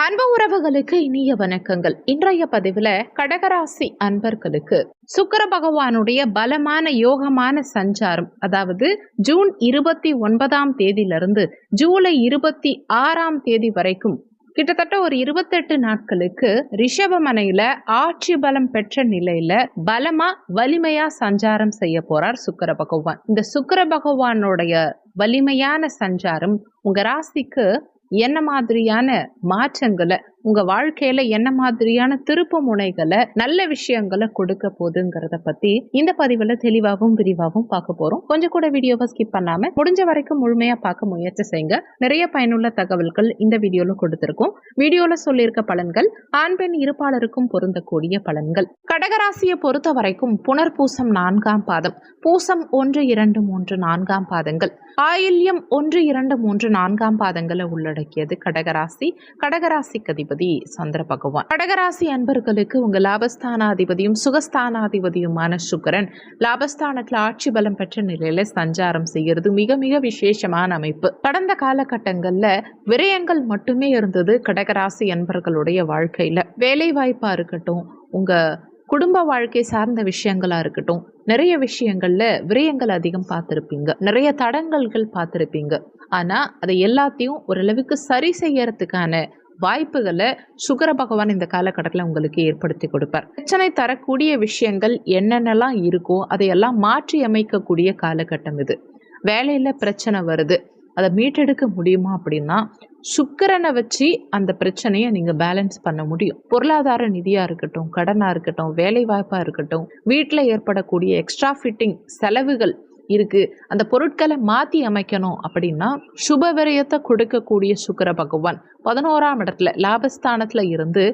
அன்பு உறவுகளுக்கு இனிய வணக்கங்கள். இன்றைய பதிவுல கடகராசி அன்பர்களுக்கு சுக்கர பகவானுடைய பலமான யோகமான சஞ்சாரம் அதாவது ஜூன் இருபத்தி ஒன்பதாம் தேதியிலிருந்து ஜூலை இருபத்தி ஆறாம் தேதி வரைக்கும் கிட்டத்தட்ட ஒரு இருபத்தெட்டு நாட்களுக்கு ரிஷபமனையில ஆட்சி பலம் பெற்ற நிலையில பலமா வலிமையா சஞ்சாரம் செய்ய போறார் சுக்கர பகவான். இந்த சுக்கர பகவானுடைய வலிமையான சஞ்சாரம் உங்க ராசிக்கு என்ன மாதிரியான மாற்றங்களை உங்க வாழ்க்கையில என்ன மாதிரியான திருப்பு முனைகளை நல்ல விஷயங்களை கொடுக்க போகுதுங்கிறத பத்தி இந்த பதிவுல தெளிவாகவும் விரிவாகவும் பார்க்க போறோம். கொஞ்சம் கூட வீடியோவை ஸ்கிப் பண்ணாம முடிஞ்ச வரைக்கும் முழுமையா பார்க்க முயற்சி செய்யுங்க. நிறைய பயனுள்ள தகவல்கள் இந்த வீடியோல கொடுத்துருக்கோம். வீடியோல சொல்லியிருக்க பலன்கள் ஆண் பெண் இருப்பாளருக்கும் பொருந்தக்கூடிய பலன்கள். கடகராசியை பொறுத்த வரைக்கும் புனர்பூசம் நான்காம் பாதம் பூசம் ஒன்று இரண்டு மூன்று நான்காம் பாதங்கள். ஆயில்யம் ஒன்று இரண்டு மூன்று நான்காம் பாதங்களை உள்ளடக்கியது கடகராசி. கடகராசிக்கு அதிபதி. சந்திர பகவான். கடகராசி அன்பர்களுக்கு உங்க லாபஸ்தானாதிபதியும் சுகஸ்தானாதிபதியுமான சுக்கரன் லாபஸ்தானத்துல ஆட்சி பலம் பெற்ற நிலையில சஞ்சாரம் செய்யறது மிக மிக விசேஷமான அமைப்பு. கடந்த காலகட்டங்கள்ல விரயங்கள் மட்டுமே இருந்தது கடகராசி அன்பர்களுடைய வாழ்க்கையில. வேலை வாய்ப்பா இருக்கட்டும் உங்க குடும்ப வாழ்க்கை சார்ந்த விஷயங்களா இருக்கட்டும் நிறைய விஷயங்கள்ல விரயங்கள் அதிகம் பார்த்துருப்பீங்க. நிறைய தடங்கல்கள் பார்த்துருப்பீங்க. ஆனா அதை எல்லாத்தையும் ஓரளவுக்கு சரி செய்யறதுக்கான வாய்ப்புகளை சுகர பகவான் இந்த காலகட்டத்தில் உங்களுக்கு ஏற்படுத்தி கொடுப்பார். பிரச்சனை தரக்கூடிய விஷயங்கள் என்னென்னலாம் இருக்கோ அதையெல்லாம் மாற்றி அமைக்கக்கூடிய காலகட்டம் இது. வேலையில் பிரச்சனை வருது. அதை மீட்டெடுக்க முடியுமா அப்படின்னா சுக்கரனை வச்சு அந்த பிரச்சனையை நீங்கள் பேலன்ஸ் பண்ண முடியும். பொருளாதார நிதியாக இருக்கட்டும் கடனாக இருக்கட்டும் வேலை வாய்ப்பாக இருக்கட்டும் வீட்டில் ஏற்படக்கூடிய எக்ஸ்ட்ரா ஃபிட்டிங் செலவுகள் இருக்கு. அந்த பொருட்களை மாற்றி அமைக்கணும் அப்படின்னா சுப விரயத்தை கொடுக்கக்கூடிய சுக்கர பகவான் பதினோராம் இடத்துல லாபஸ்தானத்தில் இருந்து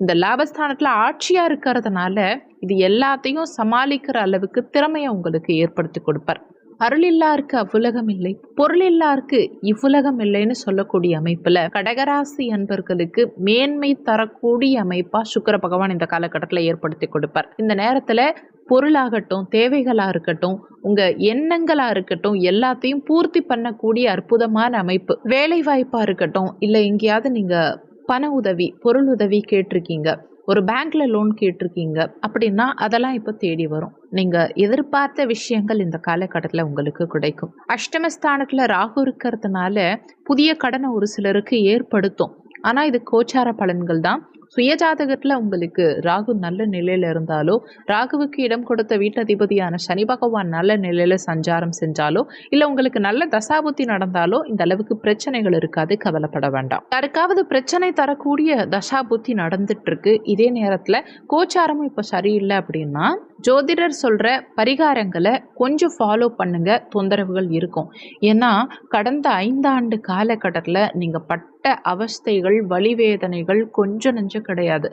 இந்த லாபஸ்தானத்தில் ஆட்சியாக இருக்கிறதுனால இது எல்லாத்தையும் சமாளிக்கிற அளவுக்கு திறமையை உங்களுக்கு ஏற்படுத்தி கொடுப்பார். அருளில்லாருக்கு அவ்வுலகம் இல்லை. பொருளில்லாருக்கு இவ்வுலகம் இல்லைன்னு சொல்லக்கூடிய அமைப்புல கடகராசி அன்பர்களுக்கு மேன்மை தரக்கூடிய அமைப்பா சுக்கிர பகவான் இந்த காலகட்டத்தில் ஏற்படுத்தி கொடுப்பார். இந்த நேரத்துல பொருளாகட்டும் தேவைகளாக இருக்கட்டும் உங்கள் எண்ணங்களாக இருக்கட்டும் எல்லாத்தையும் பூர்த்தி பண்ணக்கூடிய அற்புதமான அமைப்பு. வேலைவாய்ப்பாக இருக்கட்டும் இல்லை எங்கேயாவது நீங்கள் பண உதவி பொருள் உதவி கேட்டிருக்கீங்க ஒரு பேங்க்ல லோன் கேட்டிருக்கீங்க அப்படின்னா அதெல்லாம் இப்போ தேடி வரும். நீங்க எதிர்பார்த்த விஷயங்கள் இந்த காலகட்டத்தில் உங்களுக்கு கிடைக்கும். அஷ்டமஸ்தானத்தில் ராகு இருக்கிறதுனால புதிய கடனை ஒரு சிலருக்கு ஏற்படுத்தும். ஆனால் இது கோச்சார பலன்கள் தான். சுயஜாதகத்தில் உங்களுக்கு ராகு நல்ல நிலையில் இருந்தாலோ ராகுவுக்கு இடம் கொடுத்த வீட்டதிபதியான சனி பகவான் நல்ல நிலையில் சஞ்சாரம் செஞ்சாலோ இல்லை உங்களுக்கு நல்ல தசாபுத்தி நடந்தாலோ இந்த அளவுக்கு பிரச்சனைகள் இருக்காது கவலைப்பட வேண்டாம். யாருக்காவது பிரச்சனை தரக்கூடிய தசாபுத்தி நடந்துட்டு இருக்கு இதே நேரத்தில் கோச்சாரமும் இப்போ சரியில்லை அப்படின்னா ஜோதிடர் சொல்கிற பரிகாரங்களை கொஞ்சம் ஃபாலோ பண்ணுங்கள் தொந்தரவுகள் இருக்கும். ஏன்னா கடந்த ஐந்தாண்டு காலகட்டத்தில் நீங்கள் பட்ட அவஸ்தைகள் வலிவேதனைகள் கொஞ்சம் நெஞ்சம் கிடையாது.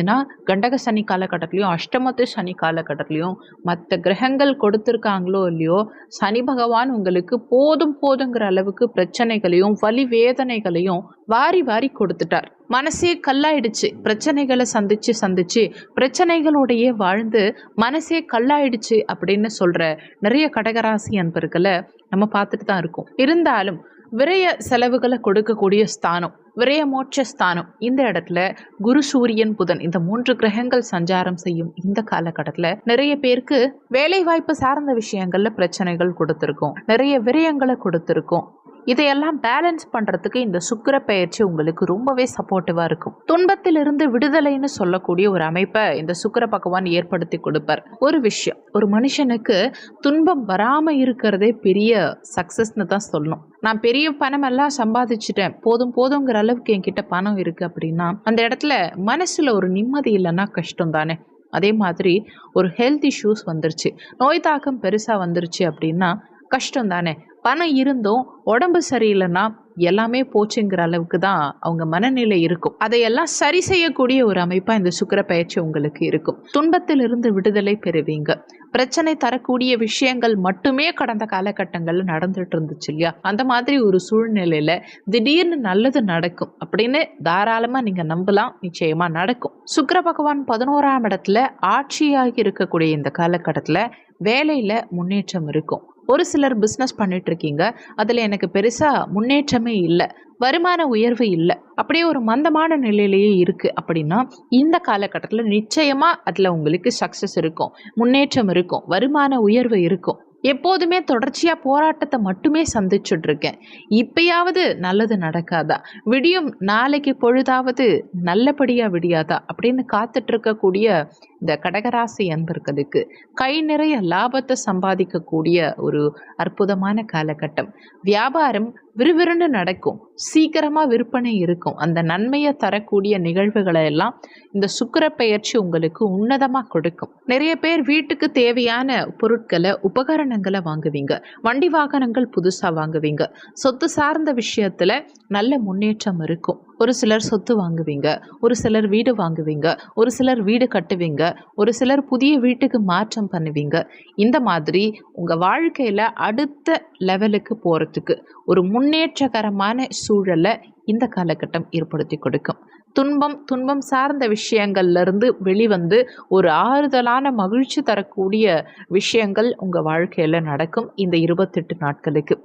ஏன்னா கண்டக சனி காலகட்டத்துலேயும் அஷ்டமத்து சனி காலகட்டத்துலேயும் மற்ற கிரகங்கள் கொடுத்துருக்காங்களோ இல்லையோ சனி பகவான் உங்களுக்கு போதும் போதுங்கிற அளவுக்கு பிரச்சனைகளையும் வலி வேதனைகளையும் வாரி வாரி கொடுத்துட்டார். மனசே கல்லாயிடுச்சு. பிரச்சனைகளை சந்திச்சு சந்திச்சு பிரச்சனைகளோடையே வாழ்ந்து மனசே கல்லாயிடுச்சு அப்படின்னு சொல்ற நிறைய கடகராசி அன்பர்களை நம்ம பார்த்துட்டு தான் இருக்கோம். இருந்தாலும் விரய செலவுகளை கொடுக்கக்கூடிய ஸ்தானம் விரய மோட்ச ஸ்தானம் இந்த இடத்துல குரு சூரியன் புதன் இந்த மூன்று கிரகங்கள் சஞ்சாரம் செய்யும் இந்த காலகட்டத்தில் நிறைய பேருக்கு வேலைவாய்ப்பு சார்ந்த விஷயங்கள்ல பிரச்சனைகள் கொடுத்துருக்கோம். நிறைய விரயங்களை கொடுத்துருக்கோம். இதையெல்லாம் பேலன்ஸ் பண்ணுறதுக்கு இந்த சுக்கிர பயிற்சி உங்களுக்கு ரொம்பவே சப்போர்ட்டிவாக இருக்கும். துன்பத்திலிருந்து விடுதலைன்னு சொல்லக்கூடிய ஒரு அமைப்பை இந்த சுக்கிர பகவான் ஏற்படுத்தி கொடுப்பார். ஒரு விஷயம் ஒரு மனுஷனுக்கு துன்பம் வராமல் இருக்கிறதே பெரிய சக்ஸஸ்னு தான் சொல்லணும். நான் பெரிய பணம் எல்லாம் சம்பாதிச்சிட்டேன் போதும் போதுங்கிற அளவுக்கு என்கிட்ட பணம் இருக்குது அப்படின்னா அந்த இடத்துல மனசில் ஒரு நிம்மதி இல்லைன்னா கஷ்டம் தானே. அதே மாதிரி ஒரு ஹெல்த் இஷ்யூஸ் வந்துருச்சு. நோய் தாக்கம் பெருசாக வந்துருச்சு அப்படின்னா கஷ்டம் தானே பணம் இருந்தும் உடம்பு சரியில்லைன்னா எல்லாமே போச்சுங்கிற அளவுக்கு தான் அவங்க மனநிலை இருக்கும். அதையெல்லாம் சரி செய்யக்கூடிய ஒரு அமைப்பாக இந்த சுக்கிர பயிற்சி உங்களுக்கு இருக்கும். துன்பத்திலிருந்து விடுதலை பெறுவீங்க. பிரச்சனை தரக்கூடிய விஷயங்கள் மட்டுமே கடந்த காலகட்டங்களில் நடந்துட்டு இருந்துச்சு இல்லையா? அந்த மாதிரி ஒரு சூழ்நிலையில திடீர்னு நல்லது நடக்கும் அப்படின்னு தாராளமாக நீங்கள் நம்பலாம். நிச்சயமாக நடக்கும். சுக்கர பகவான் பதினோராம் இடத்துல ஆட்சியாகி இருக்கக்கூடிய இந்த காலகட்டத்தில் வேலையில் முன்னேற்றம் இருக்கும். ஒரு சிலர் பிஸ்னஸ் பண்ணிட்டு இருக்கீங்க அதில் எனக்கு பெருசாக முன்னேற்றமே இல்லை. வருமான உயர்வு இல்லை. அப்படியே ஒரு மந்தமான நிலையிலேயே இருக்குது அப்படின்னா இந்த காலகட்டத்தில் நிச்சயமாக அதில் உங்களுக்கு சக்ஸஸ் இருக்கும். முன்னேற்றம் இருக்கும். வருமான உயர்வு இருக்கும். எப்போதுமே தொடர்ச்சியாக போராட்டத்தை மட்டுமே சந்திச்சுட்ருக்கேன். இப்பயாவது நல்லது நடக்காதா? விடியும் நாளைக்கு பொழுதாவது நல்லபடியாக விடியாதா? அப்படின்னு காத்துட்ருக்கக்கூடிய இந்த கடகராசி என்பர்களுக்கு கை நிறைய லாபத்தை சம்பாதிக்கக்கூடிய ஒரு அற்புதமான காலகட்டம். வியாபாரம் விறுவிறுன்னு நடக்கும். சீக்கிரமாக விற்பனை இருக்கும். அந்த நன்மையை தரக்கூடிய நிகழ்வுகளை எல்லாம் இந்த சுக்கிர பெயர்ச்சி உங்களுக்கு உன்னதமாக கொடுக்கும். நிறைய பேர் வீட்டுக்கு தேவையான பொருட்களை உபகரணங்களை வாங்குவீங்க. வண்டி வாகனங்கள் புதுசாக வாங்குவீங்க. சொத்து சார்ந்த விஷயத்தில் நல்ல முன்னேற்றம் இருக்கும். ஒரு சிலர் சொத்து வாங்குவீங்க ஒரு சிலர் வீடு வாங்குவீங்க ஒரு சிலர் வீடு கட்டுவீங்க ஒரு சிலர் புதிய வீட்டுக்கு மாற்றம் பண்ணுவீங்க. இந்த மாதிரி உங்கள் வாழ்க்கையில் அடுத்த லெவலுக்கு போகிறதுக்கு ஒரு முன்னேற்றகரமான சூழலை இந்த காலகட்டம் ஏற்படுத்தி கொடுக்கும். துன்பம் துன்பம் சார்ந்த விஷயங்கள்லேருந்து வெளிவந்து ஒரு ஆறுதலான மகிழ்ச்சி தரக்கூடிய விஷயங்கள் உங்கள் வாழ்க்கையில் நடக்கும் இந்த இருபத்தெட்டு நாட்களுக்கு.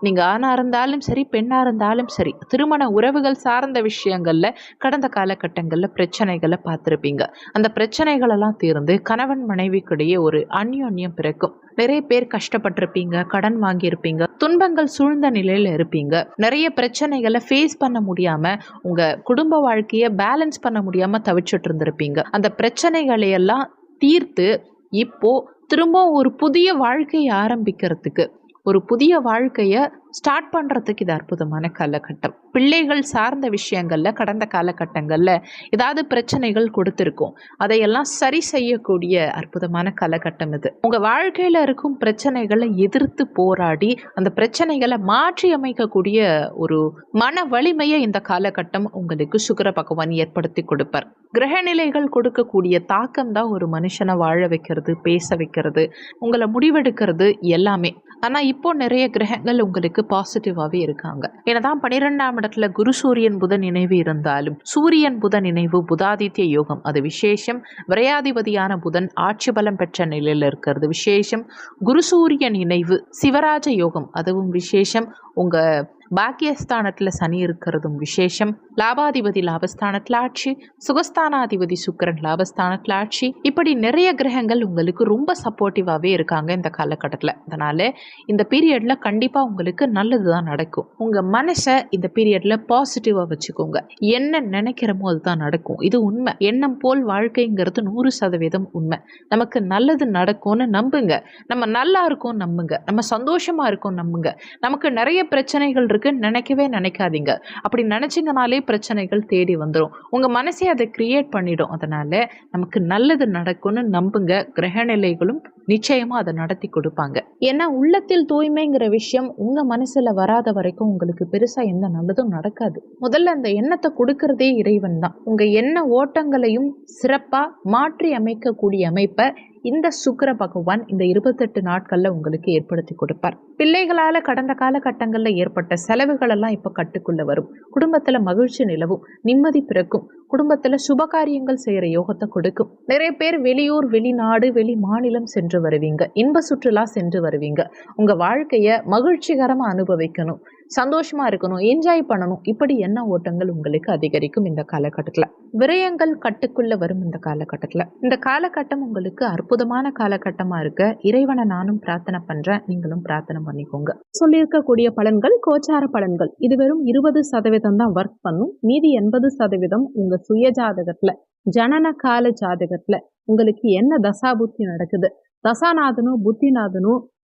நீங்கள் ஆணாக இருந்தாலும் சரி பெண்ணாக இருந்தாலும் சரி திருமண உறவுகள் சார்ந்த விஷயங்களில் கடந்த காலகட்டங்களில் பிரச்சனைகளை பார்த்துருப்பீங்க. அந்த பிரச்சனைகளெல்லாம் தீர்ந்து கணவன் மனைவிக்கிடையே ஒரு அந்யோன்யம் பிறக்கும். நிறைய பேர் கஷ்டப்பட்டிருப்பீங்க கடன் வாங்கியிருப்பீங்க துன்பங்கள் சூழ்ந்த நிலையில் இருப்பீங்க. நிறைய பிரச்சனைகளை ஃபேஸ் பண்ண முடியாமல் உங்கள் குடும்ப வாழ்க்கையை பேலன்ஸ் பண்ண முடியாமல் தவிச்சிட்டு இருந்திருப்பீங்க. அந்த பிரச்சனைகளையெல்லாம் தீர்த்து இப்போ திரும்ப ஒரு புதிய வாழ்க்கையை ஆரம்பிக்கிறதுக்கு ஒரு புதிய வாழ்க்கையை ஸ்டார்ட் பண்ணுறதுக்கு இது அற்புதமான காலகட்டம். பிள்ளைகள் சார்ந்த விஷயங்களில் கடந்த காலகட்டங்களில் ஏதாவது பிரச்சனைகள் கொடுத்துருக்கோம். அதையெல்லாம் சரி செய்யக்கூடிய அற்புதமான காலகட்டம் இது. உங்கள் வாழ்க்கையில் இருக்கும் பிரச்சனைகளை எதிர்த்து போராடி அந்த பிரச்சனைகளை மாற்றி அமைக்கக்கூடிய ஒரு மன வலிமையை இந்த காலகட்டம் உங்களுக்கு சுக்கர பகவான் ஏற்படுத்தி கொடுப்பார். கிரகநிலைகள் கொடுக்கக்கூடிய தாக்கம் தான் ஒரு மனுஷனை வாழ வைக்கிறது பேச வைக்கிறது உங்களை முடிவெடுக்கிறது எல்லாமே. ஆனால் இப்போ நிறைய கிரகங்கள் உங்களுக்கு பாசிட்டிவாகவே இருக்காங்க. என்னதான் பன்னிரெண்டாம் இடத்துல குரு சூரியன் புதன் நினைவு இருந்தாலும் சூரியன் புதன் நினைவு புதாதித்ய யோகம் அது விசேஷம். விரையாதிபதியான புதன் ஆட்சி பலம் பெற்ற நிலையில் இருக்கிறது விசேஷம். குரு சூரியன் நினைவு சிவராஜ யோகம் அதுவும் விசேஷம். உங்கள் பாக்கியஸ்தானத்தில் சனி இருக்கிறதும் விசேஷம். லாபாதிபதி லாபஸ்தானத்தில் ஆட்சி. சுகஸ்தானாதிபதி சுக்கரன் லாபஸ்தானத்தில் ஆட்சி. இப்படி நிறைய கிரகங்கள் உங்களுக்கு ரொம்ப சப்போர்ட்டிவாகவே இருக்காங்க இந்த காலகட்டத்தில். அதனால் இந்த பீரியடில் கண்டிப்பாக உங்களுக்கு நல்லது தான் நடக்கும். உங்கள் மனசை இந்த பீரியடில் பாசிட்டிவாக வச்சுக்கோங்க. என்ன நினைக்கிறமோ அதுதான் நடக்கும். இது உண்மை. எண்ணம் போல் வாழ்க்கைங்கிறது நூறு சதவீதம் உண்மை. நமக்கு நல்லது நடக்கும்னு நம்புங்க. நம்ம நல்லா இருக்கோம் நம்புங்க. நம்ம சந்தோஷமாக இருக்கோம் நம்புங்க. நமக்கு நிறைய பிரச்சனைகள் இருக்கு. நினைக்கவே நினைக்காதீங்க. அப்படி நினச்சிங்கனாலே பிரச்சனைகள் தேடி வந்துடும் உங்கள் மனசே அதை கிரியேட் பண்ணிடும். அதனால் நமக்கு நல்லது நடக்கும்னு நம்புங்க. கிரகநிலைகளும் நிச்சயமாக அதை நடத்தி கொடுப்பாங்க. ஏன்னா உள்ளத்தில் தூய்மைங்கிற விஷயம் உங்கள் மனசில் வராத வரைக்கும் உங்களுக்கு பெருசாக எந்த நல்லதும் நடக்காது. முதல்ல அந்த எண்ணத்தை கொடுக்கறதே இறைவன் தான். உங்கள் எண்ண ஓட்டங்களையும் சிறப்பாக மாற்றி அமைக்கக்கூடிய அமைப்பை இந்த சுக்கிர பகவான் இந்த இருபத்தெட்டு நாட்களில் உங்களுக்கு ஏற்படுத்தி கொடுப்பார். பிள்ளைகளால் கடந்த காலகட்டங்களில் ஏற்பட்ட செலவுகளெல்லாம் இப்போ கட்டுக்குள்ளே வரும். குடும்பத்தில் மகிழ்ச்சி நிலவும் நிம்மதி பிறக்கும். குடும்பத்தில் சுபகாரியங்கள் செய்கிற யோகத்தை கொடுக்கும். நிறைய பேர் வெளியூர் வெளிநாடு வெளி மாநிலம் சென்று வருவீங்க. இன்ப சுற்றுலா சென்று வருவீங்க. உங்கள் வாழ்க்கையை மகிழ்ச்சிகரமாக அனுபவிக்கணும். சந்தோஷமாக இருக்கணும் என்ஜாய் பண்ணணும். இப்படி என்ன ஓட்டங்கள் உங்களுக்கு அதிகரிக்கும் இந்த காலகட்டத்தில். விரயங்கள் கட்டுக்குள்ளே வரும் இந்த காலகட்டத்தில். இந்த காலகட்டம் உங்களுக்கு அற்புதமான காலகட்டமாக இருக்க. இறைவனை நானும் பிரார்த்தனை பண்ணுறேன் நீங்களும் பிரார்த்தனை பண்ணிக்கோங்க. சொல்லியிருக்கக்கூடிய பலன்கள் கோச்சார பலன்கள். இது வெறும் இருபது சதவீதம் தான் ஒர்க் பண்ணும். மீதி எண்பது சதவீதம் உங்க சுய ஜாதகத்துல ஜனன கால ஜாதகத்துல. உங்களுக்கு என்ன தசாபுத்தி நடக்குது? தசாநாதனும் புத்திநாதனும்